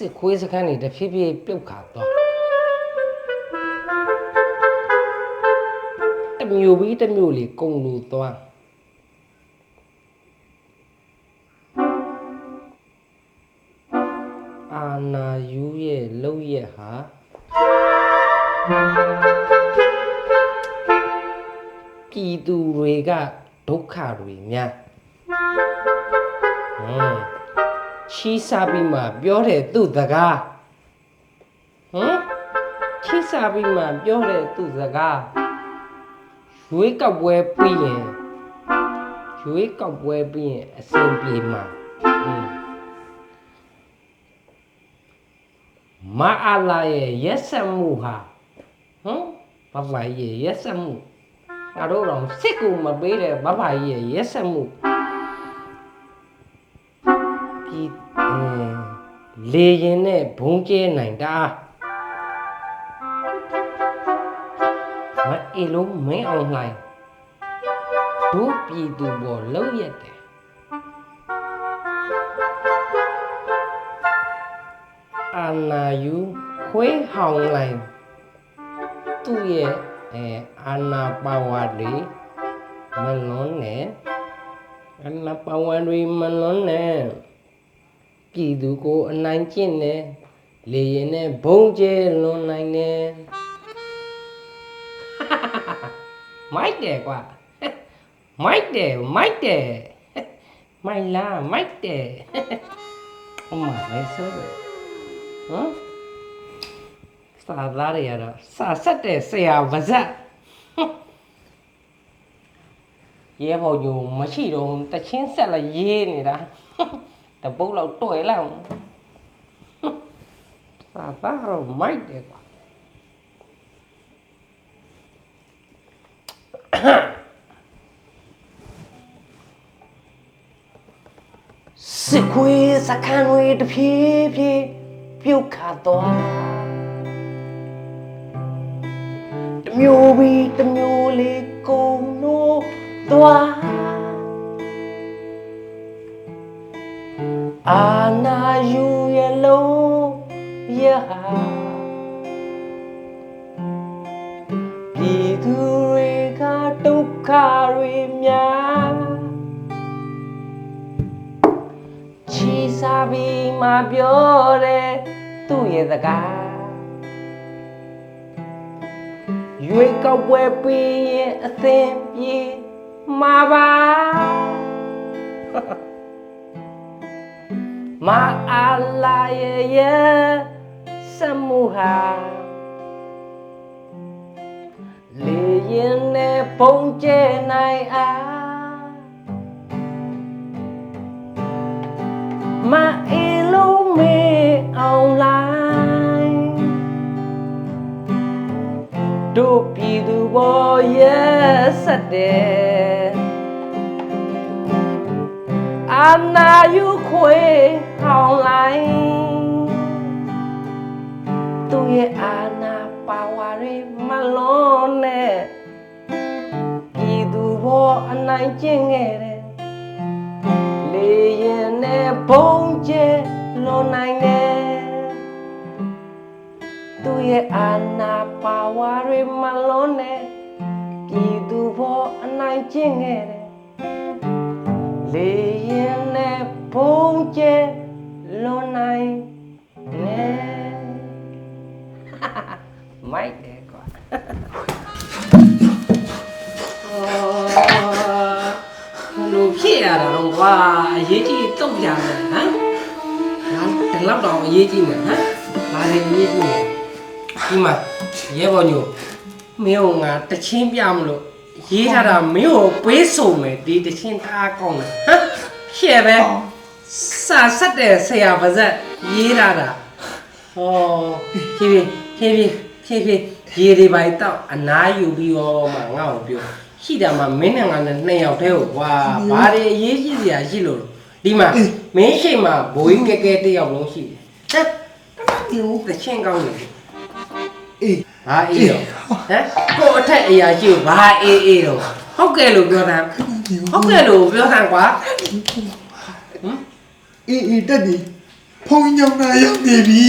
စစ်ခွေးစခန်းတွေတဖြည်းဖြည်းပြုတ်ခါသွားတစ်မျိုးပြီးတစ်မျိုးလေးကုံလူသွားအာနာယူရဲ့လောက်ရက်ဟာပြည်သူတွေကဒုက္ခတွေများဟမ် ချီးစားပြီးမှပြောတဲ့သူ့စကားဟမ်ချီးစားပြီးမှပြောတဲ့သူ့စကားရွေးကောက်ပွဲပြီးရင်ရွေးကောက်ပွဲပြီးရင်အစဉ်ပြေမှာဟမ်မအားလာရဲ့ရက်ဆက်မှုဟာဟမ်ဘဘရဲ့ရက်ဆက်မှုငါတို့တော့စစ်ကူမပေးတဲ့ဘဘရဲ့ရက်ဆက်မှု လေရင်နဲ့ဘုံကျဲနိုင်တာမအေလုံးမင်းအောင်လှိုင်းတို့ပြည်သူပေါ်လောက်ရက်တယ်အာနာယူခွေးဟောင်းလှိုင်းသူ့ရဲ့အဲအာနာပါဝါတွေမလွန်နဲ့အာနာပါဝါတွေမလွန်နဲ့ ပြည်သူကိုအနိုင်ကျင့်တယ်လေရင်နဲ့ဘုံကျဲလွန်နိုင်တယ်မိုက်တယ်ကွာမိုက်တယ်မိုက်တယ်မိုက်လားမိုက်တယ်အမလည်းဆိုတယ်ဟမ်စာသားတွေကတော့စာဆက်တဲ့ဆရာဗဇက်ရဲဘော်ညိုမရှိတော့တချင်းဆက်လာရေးနေတာ တပုတ်လောက်တွေ့လောက်သာသာတော့မိုက်တယ်ကွာစစ်ခွေးစခန်းတွေတဖြည်းဖြည်းပြုတ်ခါသွားတစ်မျိုးပြီးတစ်မျိုးလေးကုန်လို့သွား အာနာယူရဲ့လုံးရဟာပြည်သူတွေကဒုက္ခတွေများချီစားပြီးမှပြောတဲ့သူ့ရဲ့စကားရွေးကောက်ပွဲပြီးရင်အသင်ပြေမှာပါ မအားလာရဲ့ရဲ့စမှုဟာလေရင်နဲ့ပုံကျဲနိုင်အားမအေလုံးမေအောင်လိုက်တို့ပြည်သူဘောရဲ့ဆက်တဲ့ အာနာယူခွေဟောင်းလိုက်သူရဲ့အာနာပါဝါတွေမလွန်နဲ့ပြည်သူဘောအနိုင်ကျင့်ခဲ့တယ်လေရင်နဲ့ဘုံကျဲလွန်နိုင်တယ်သူရဲ့အာနာပါဝါတွေမလွန်နဲ့ပြည်သူဘောအနိုင်ကျင့်ခဲ့တယ် လေရင်နဲ့ဘုံကျဲလွန်နိုင်နေမိုက်တယ်ကွာအော်လူဖြစ်ရတာတော့ကွာအရေးကြီးတုတ်ကြတယ်ဟမ်ငါဒီလောက်တော့အရေးကြီးမယ်ဟမ်ဘာလဲအရေးကြီးလဲဒီမှာရဲဘော်ညိုမင်းကငါတချင်းပြမလို့ ရေးထားတာမင်းကိုပေးဆိုမယ်ဒီတချင်းသားကောင်းတယ်ဟမ်ရှယ်ပဲစာဆက်တဲ့ဆရာပါဇက်ရေးထားတာဟောဖြည်းဖြည်းဖြည်းဖြည်းဖြည်းဖြည်းရေးတွေပါတော့အနားယူပြီးတော့မှငါ့ကိုပြောရှိတယ်မှာမင်းနဲ့ငါနဲ့နှစ်ယောက်တည်းကိုကွာဘာတွေအရေးကြီးစရာရှိလို့ဒီမှာမင်းရှိမှာဘိုးကြီးငယ်ငယ်တစ်ယောက်လုံးရှိတယ်ဟမ်ဒီဦးကချင်းကောင်းနေတယ်အေး ဘာအေးတော့ဟမ်ကိုအထက်အရာရှိကိုဘာအေးအေးတော့ဟုတ်ကဲ့လို့ပြောတာဟုတ်ကဲ့လို့ပြောတာကွာဟမ်အေးအေးတက်ဒီဖုန်းညောင်းတာရောက်နေပြီ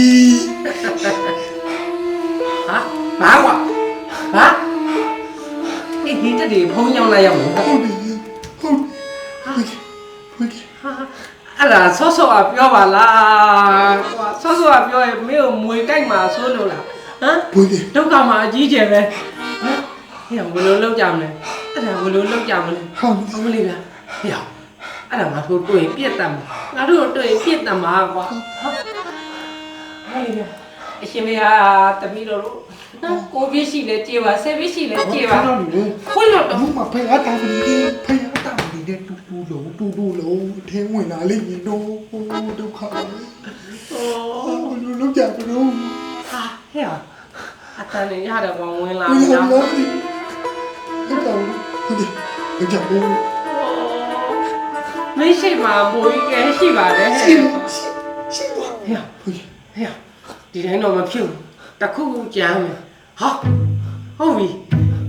ဟာဘာကွာဟာအေးဒီတက်ဒီဖုန်းရောက်လာရောက်လို့ဟုတ်ပြီဟုတ်ဟုတ်ဟုတ်ဟာအဲ့ဒါဆော့ဆော့ကပြောပါလားကွာဆော့ဆော့ကပြောရင်မင်းကိုမွေကြိုက်မှာဆိုးလို့လား ဟမ်ဘွေကြီးဒုက္ခမှာအကြီးကျယ်ပဲဟမ်ဟဲ့ဘယ်လိုလုပ်ကြမလဲအဲ့ဒါဘယ်လိုလုပ်ကြမလဲဟောင်းအမလေးလားဟဲ့အဲ့ဒါငါတို့တွေ့ရင်ပြက်တတ်မှာငါတို့တွေ့ရင်ပြက်တတ်မှာကွာဟာဟဲ့အရှင်မယားတမီးတို့နော်ကိုပြည့်ရှိလဲကြေပါဆယ်ပြည့်ရှိလဲကြေပါတော့နေခွင့်လို့တော့ဘူးမဖယားတာမီးဖယားတာမီးတဲ့တူတူလုံးတူတူလုံးထဲဝင်လာလိမ့်မယ်တော့ဒုက္ခဘယ်လိုလုပ်ကြမလို့ဟာ ဟဲ့အတန်နေရတယ်ကွာဝင်လာဘယ်ပြီလိုလားလုပ်ဒီဟုတ်တယ်ဟုတ်တယ်လုပ်ကြဘူးမရှိမှာဘိုးကြီးကဲရှိပါတယ်ဟဲ့ရှိရှိပါဟဲ့ဟုတ်ဟဲ့ဒီတိုင်းတော့မဖြစ်ဘူးတခုခုကြမ်းမယ်ဟာဟုတ်ပြီ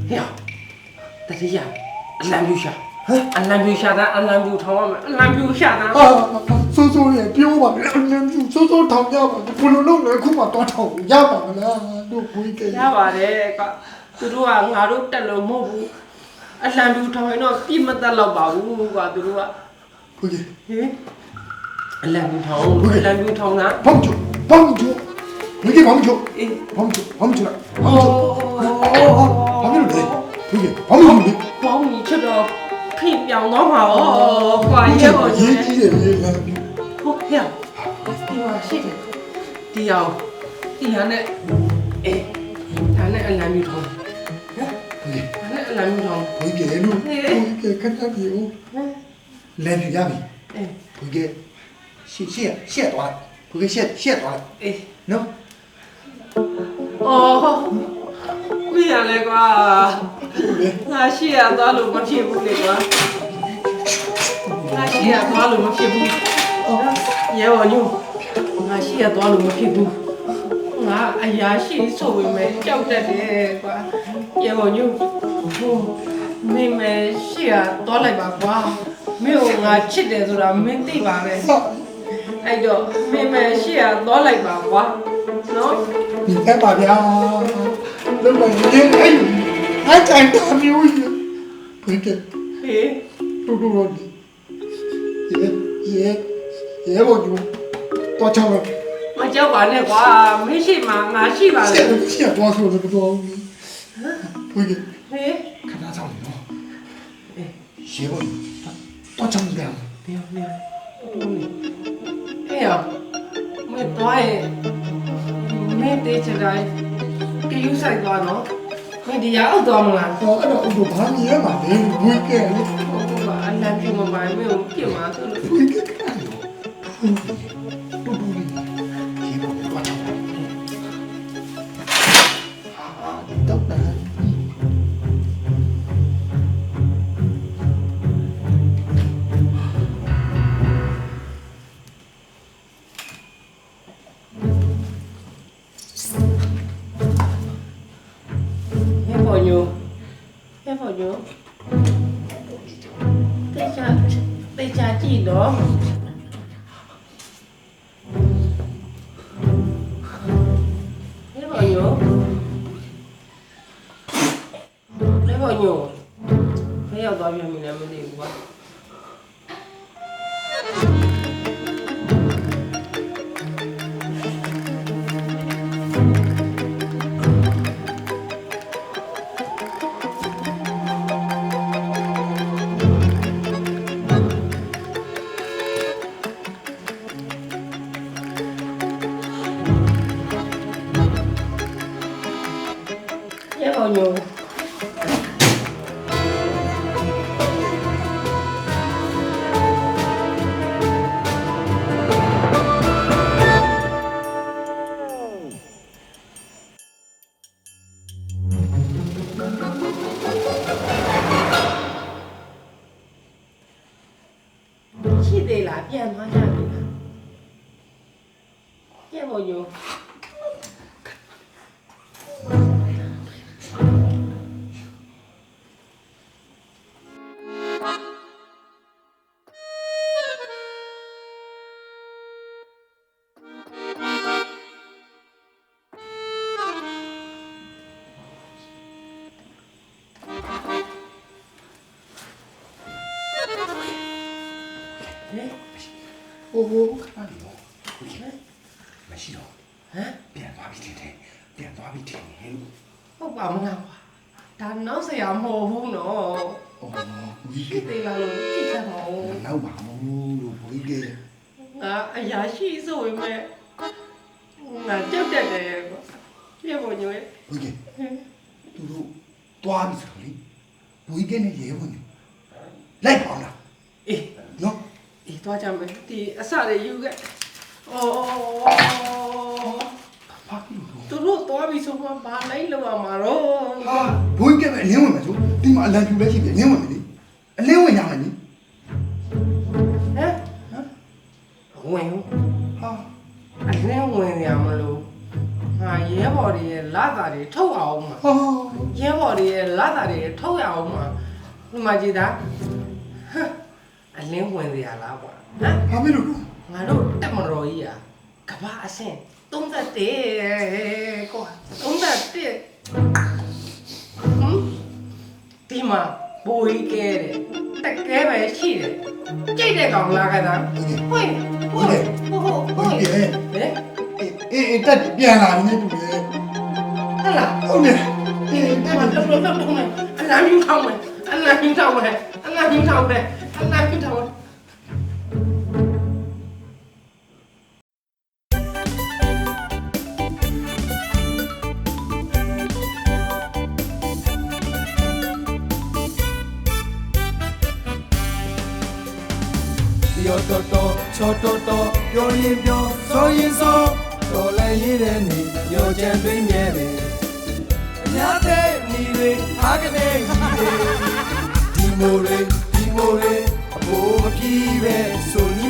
ဟဲ့တတိယအလံပြူရှာဟမ်အလံပြူရှာတာအလံပြူထောင်းရမယ်အလံပြူရှာတာအာ ဆိုးဆိုးရပြောပါမယ်အလင်းဆိုးဆိုးထောင်ရပါဘယ်လိုလုပ်လဲခုမှတော့ထောင်ရပါမလားတို့ဘွေးကရပါတယ်ကသူတို့ကငါတို့တက်လို့မဟုတ်ဘူးအလံပြူထောင်းရင်တော့ပြစ်မသက်တော့ပါဘူးကွာသူတို့ကဘွေးကြီးဟင်အလံပြူထောင်းအလံပြူထောင်းတာဘောင်းချိုဘောင်းချိုဘွေးကြီးဘောင်းချိုအေးဘောင်းချိုဘောင်းချိုလားโอ้ဘာဖြစ်လို့လဲဘွေးကြီးဘောင်းချိုလေဘောင်းကြီးချတော့ဖိပြောင်တော့မှာဩကွာရဲပေါ်ရကြီးင်းကြီးတယ်လေလား ဟုတ်ဟဲ့ဒီမှာရှိတယ်ဒီအောင်ဒီဟာနဲ့အေးဒါနဲ့အလံပြူထောင်းဟမ်ဘွေးကြီးဒါနဲ့အလံပြူထောင်းဘွေးကြီးလို့ဘွေးကြီးခဏပြေဦးဟမ်လမ်းပြရပြီအေးဘွေးကြီးရှေ့ရှေ့ရှေ့သွားဘွေးကြီးရှေ့ရှေ့သွားအေးနော်အော်မင်းရလဲကွာဟုတ်လေငါရှိရသွားလို့မဖြစ်ဘူးလေကွာငါရှိရသွားလို့မဖြစ်ဘူး ရဲဘော်ညို့ငါရှိရသွားလို့မဖြစ်ဘူးငါအရာရှိဆိုပေမဲ့ကြောက်တတ်တယ်ကွာရဲဘော်ညို့ဟိုမင်းမရှိရသွားလိုက်ပါကွာမင်းကိုငါချစ်တယ်ဆိုတာမင်းသိပါပဲဟာအဲ့တော့မင်းမရှိရသွားလိုက်ပါကွာနော်ဒီကပါဗျာလုံးဝရင်းအဲ့အဲ့တိုင်တာမျိုးကြီးဘွေးကြီးဟေးတူတူရောဒီရဲ ရဲရဲဘောယူတော့ချောင်းလို့မကြောက်ပါနဲ့ကွာမရှိမှငါရှိပါရှလေက်ရှက်သွားဆိုလို့တော့ဘွေးကြီးဟေးခဏဆောင်နေတော့အေးရဲဘောတော့ချောင်းတယ်နေနေအေးရမင်းတော့ရဲ့မင်းတေးချင်တိုင်းကယူဆိုင်သွားနော်မင်းဒီရအောင်သွားမလားတော့အဲ့တော့ဘဘာမြင်ရမှာလဲဘွေးကြီးဟုတ်ကဲ့အလံပြမပိုင်မင်းကိုပြစ်မှာဆိုလို့ ဘွေးကြီး ကတူတူလေး ဘယ်ရောက်သွားပြန်ပြီလဲမသိဘူးကွာ သေးလားပြန်သွားကြပြီလားရဲဘော်ညိုဟဲ့ ဟိုဟိုခဏနေတော့ဟုတ်ကဲ့မရှိတော့ဟမ်ပြန်သွားပြီတင်တယ်ပြန်သွားပြီတင်တယ်ဟုတ်ပါမလားကွာဒါနောက်ဆရာမဟုတ်ဘူးနော်အော်ကြီးကတေးလာလို့ကြည့်ခဲ့ပါဦးနောက်ပါမလို့လို့ဘိုးကြီးငါအရာရှိဆိုပေမဲ့ငါကြောက်တတ်တယ်ကွာပြေပေါ်ညွှဲဟုတ်ကဲ့သူတို့သွားပြီဆိုတော့လေဘိုးကြီးနဲ့ရဲဖို့ညလိုက်ပါလားအေး သွားကြမယ်ဒီအစတွေယူခဲ့အော်ဘာဖြစ်လို့သူတို့သွားပြီဆိုမှဘာလိုက်လောက်ရမှာတော့ဟာဘိုးကြီးကပဲအလင်းဝင်မယ်ဆိုဒီမှာအလံပြူလည်းရှိတယ်အလင်းဝင်မယ်လေအလင်းဝင်ရမယ်နိဟမ်ဝင်ဟာအလင်းဝင်ရမလို့ငါရဲဘော်တွေရဲ့လာတာတွေထုတ်အောင်မှာဟာရဲဘော်တွေရဲ့လာတာတွေထုတ်ရအောင်မှာဒီမှာကြည်သားဟမ် အလင်းဝင်ရလားကွာဟမ်ဘာဖြစ်လို့လဲငါတို့တက်မတော်ကြီးอ่ะကဘာအဆင့်31ကွာ31ဟမ်ဒီမှာဘိုးကြီးကဲတယ်တက်ကဲပဲရှိတယ်ကြိတ်တဲ့ကောင်လာကြတာဟိုဟိုဟိုဟိုဘိုးကြီးကဟဲ့အေးအေးတက်ပြန်လာနေတူတယ်ဟလာဟုတ်တယ်အေးဒီတက်မှာပြန်တော့တော့တော့မယ်အလားမြူထောင်းမယ်အလားမြူထောင်းမယ်အလားမြူထောင်းမယ် အလားမြူထောင်းမယ်ပြောတော်တော်ချောတော်တော်ပြောရင်ပြောဆိုရင်ဆိုတော်လည်းရည်တဲ့နေပြောချင်သွင်းမြဲတယ်အများတဲ့ညီတွေဟာကနေကြီးတွေဒီမိုတွေ vive, solo